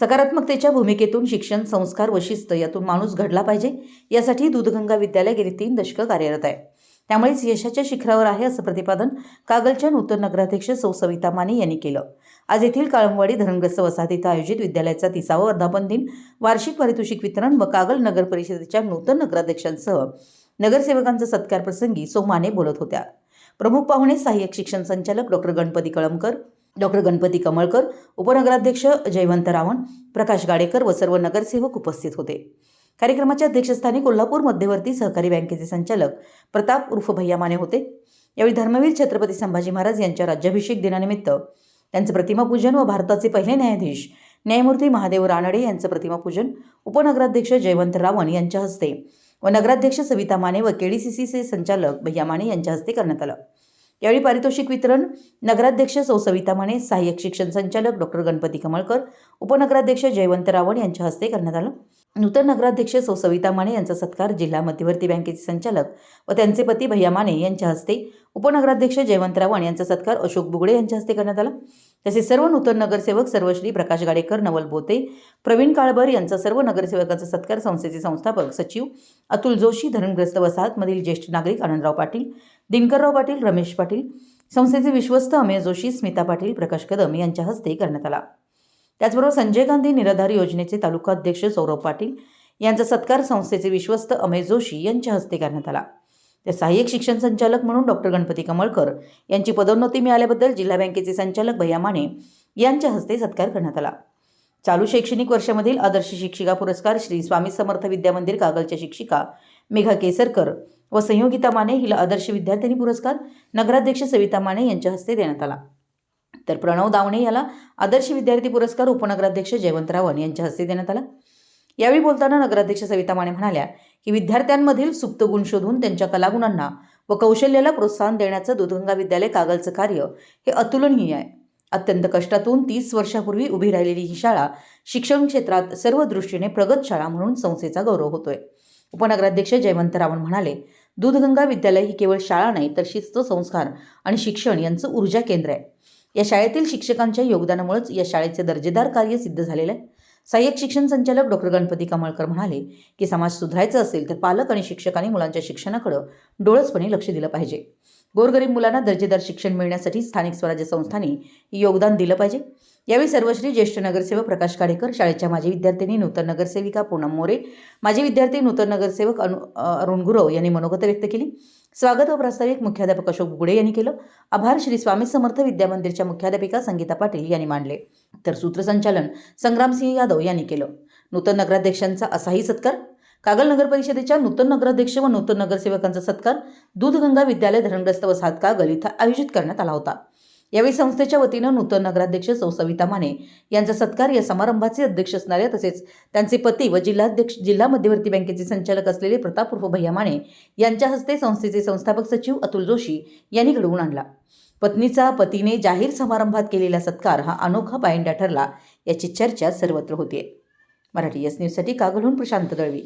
सकारात्मकतेच्या भूमिकेतून शिक्षण संस्कार व शिस्त यातून माणूस घडला पाहिजे यासाठी दूधगंगा विद्यालय गेली तीन दशकं कार्यरत आहे. त्यामुळेच यशाच्या शिखरावर आहे असं प्रतिपादन कागलच्या नूतन नगराध्यक्ष सौ सविता माने यांनी केलं. आज येथील काळंबवाडी धरणग्रस्त वसाहतीत आयोजित विद्यालयाचा तिसावा वर्धापन दिन वार्षिक पारितोषिक वितरण व कागल नगर परिषदेच्या नूतन नगराध्यक्षांसह नगरसेवकांचा सत्कार प्रसंगी सौ माने बोलत होत्या. प्रमुख पाहुणे सहाय्यक शिक्षण संचालक डॉक्टर गणपती कळमकर डॉक्टर गणपती कमळकर उपनगराध्यक्ष जयवंत रावण प्रकाश गाडेकर व सर्व नगरसेवक उपस्थित होते. कार्यक्रमाच्या अध्यक्षस्थानी कोल्हापूर मध्यवर्ती सहकारी बँकेचे संचालक प्रताप उर्फ भैया माने होते. यावेळी धर्मवीर छत्रपती संभाजी महाराज यांच्या राज्याभिषेक दिनानिमित्त त्यांचं प्रतिमापूजन व भारताचे पहिले न्यायाधीश न्यायमूर्ती महादेव रानडे यांचं प्रतिमापूजन उपनगराध्यक्ष जयवंत रावण यांच्या हस्ते व नगराध्यक्ष सविता माने व केडीसीसीचे संचालक भैया माने यांच्या हस्ते करण्यात आलं. यावेळी पारितोषिक वितरण नगराध्यक्ष सौ सविता माने सहाय्यक शिक्षण संचालक डॉक्टर गणपती कमळकर उपनगराध्यक्ष जयवंत रावण यांच्या हस्ते करण्यात आलं. नूतन नगराध्यक्ष सौ सविता माने यांचा सत्कार जिल्हा मध्यवर्ती बँकेचे संचालक व त्यांचे पती भैया माने यांच्या हस्ते उपनगराध्यक्ष जयवंत रावण यांचा सत्कार अशोक बुगडे यांच्या हस्ते करण्यात आला. तसेच सर्व नूतन नगरसेवक सर्वश्री प्रकाश गाडेकर नवल बोते प्रवीण काळभर यांचा सर्व नगरसेवकांचा सत्कार संस्थेचे संस्थापक सचिव अतुल जोशी धरणग्रस्त वसाहतमधील ज्येष्ठ नागरिक आनंदराव पाटील दिनकरराव पाटील रमेश पाटील संस्थेचे विश्वस्त अमेय जोशी स्मिता पाटील प्रकाश कदम यांच्या हस्ते करण्यात आला. त्याचबरोबर संजय गांधी निराधार योजनेचे तालुका अध्यक्ष सौरभ पाटील यांचा सत्कार संस्थेचे विश्वस्त अमेय जोशी यांच्या हस्ते करण्यात आला. तर सहाय्यक शिक्षण संचालक म्हणून डॉक्टर गणपती कमळकर यांची पदोन्नती मिळाल्याबद्दल जिल्हा बँकेचे संचालक भैया माने यांच्या हस्ते सत्कार करण्यात आला. चालू शैक्षणिक वर्षामधील आदर्श शिक्षिका पुरस्कार श्री स्वामी समर्थ विद्यामंदिर कागलच्या शिक्षिका मेघा केसरकर व संयोगिता माने हिला आदर्श विद्यार्थिनी पुरस्कार नगराध्यक्ष सविता माने यांच्या हस्ते देण्यात आला. तर प्रणव दावणे याला आदर्श विद्यार्थी पुरस्कार उपनगराध्यक्ष जयवंत रावण यांच्या हस्ते देण्यात आला. यावेळी बोलताना नगराध्यक्ष सविता माने म्हणाल्या की विद्यार्थ्यांमधील सुप्त गुण शोधून त्यांच्या कलागुणांना व कौशल्याला प्रोत्साहन देण्याचं दुधगंगा विद्यालय कागलचं कार्य हे अतुलनीय आहे. अत्यंत कष्टातून तीस वर्षापूर्वी उभी राहिलेली ही शाळा शिक्षण क्षेत्रात सर्व दृष्टीने प्रगत शाळा म्हणून संस्थेचा गौरव होतोय. उपनगराध्यक्ष जयवंत रावण म्हणाले दूधगंगा विद्यालय ही केवळ शाळा नाही तर शिस्त संस्कार आणि शिक्षण यांचं ऊर्जा केंद्र आहे. या शाळेतील शिक्षकांच्या योगदानामुळेच या शाळेचे दर्जेदार कार्य सिद्ध झालेलं आहे. सहाय्यक शिक्षण संचालक डॉक्टर गणपती कमळकर म्हणाले की समाज सुधारायचा असेल तर पालक आणि शिक्षकांनी मुलांच्या शिक्षणाकडं डोळसपणे लक्ष दिलं पाहिजे. गोरगरीब मुलांना दर्जेदार शिक्षण मिळण्यासाठी स्थानिक स्वराज्य संस्थांनी योगदान दिलं पाहिजे. यावेळी सर्वश्री ज्येष्ठ नगरसेवक प्रकाश काडेकर शाळेच्या माजी विद्यार्थिनी नूतन नगरसेविका पूनम मोरे माजी विद्यार्थी नूतन नगरसेवक अनु अरुण गुरव यांनी मनोगत व्यक्त केली. स्वागत व प्रास्ताविक मुख्याध्यापक अशोक बुगडे यांनी केलं. आभार श्री स्वामी समर्थ विद्यामंदिरच्या मुख्याध्यापिका संगीता पाटील यांनी मांडले. तर सूत्रसंचालन संग्रामसिंह यादव यांनी केलं. नूतन नगराध्यक्षांचा असाही सत्कार कागल नगर परिषदेच्या नूतन नगराध्यक्ष व नूतन नगरसेवकांचा सत्कार दूधगंगा विद्यालय धरणग्रस्त वसाहत कागल इथं आयोजित करण्यात आला होता. यावेळी संस्थेच्या वतीनं नूतन नगराध्यक्ष सौ सविता माने यांचा सत्कार या समारंभाचे अध्यक्ष असणारे तसेच त्यांचे पती व जिल्हाध्यक्ष जिल्हा मध्यवर्ती बँकेचे संचालक असलेले प्रताप उर्फ भैया माने यांच्या हस्ते संस्थेचे संस्थापक सचिव अतुल जोशी यांनी घडवून आणला. पत्नीचा पतीने जाहीर समारंभात केलेला सत्कार हा अनोखा पायंडा ठरला याची चर्चा सर्वत्र होतीये मराठी एस न्यूजसाठी कागलहून प्रशांत दळवी.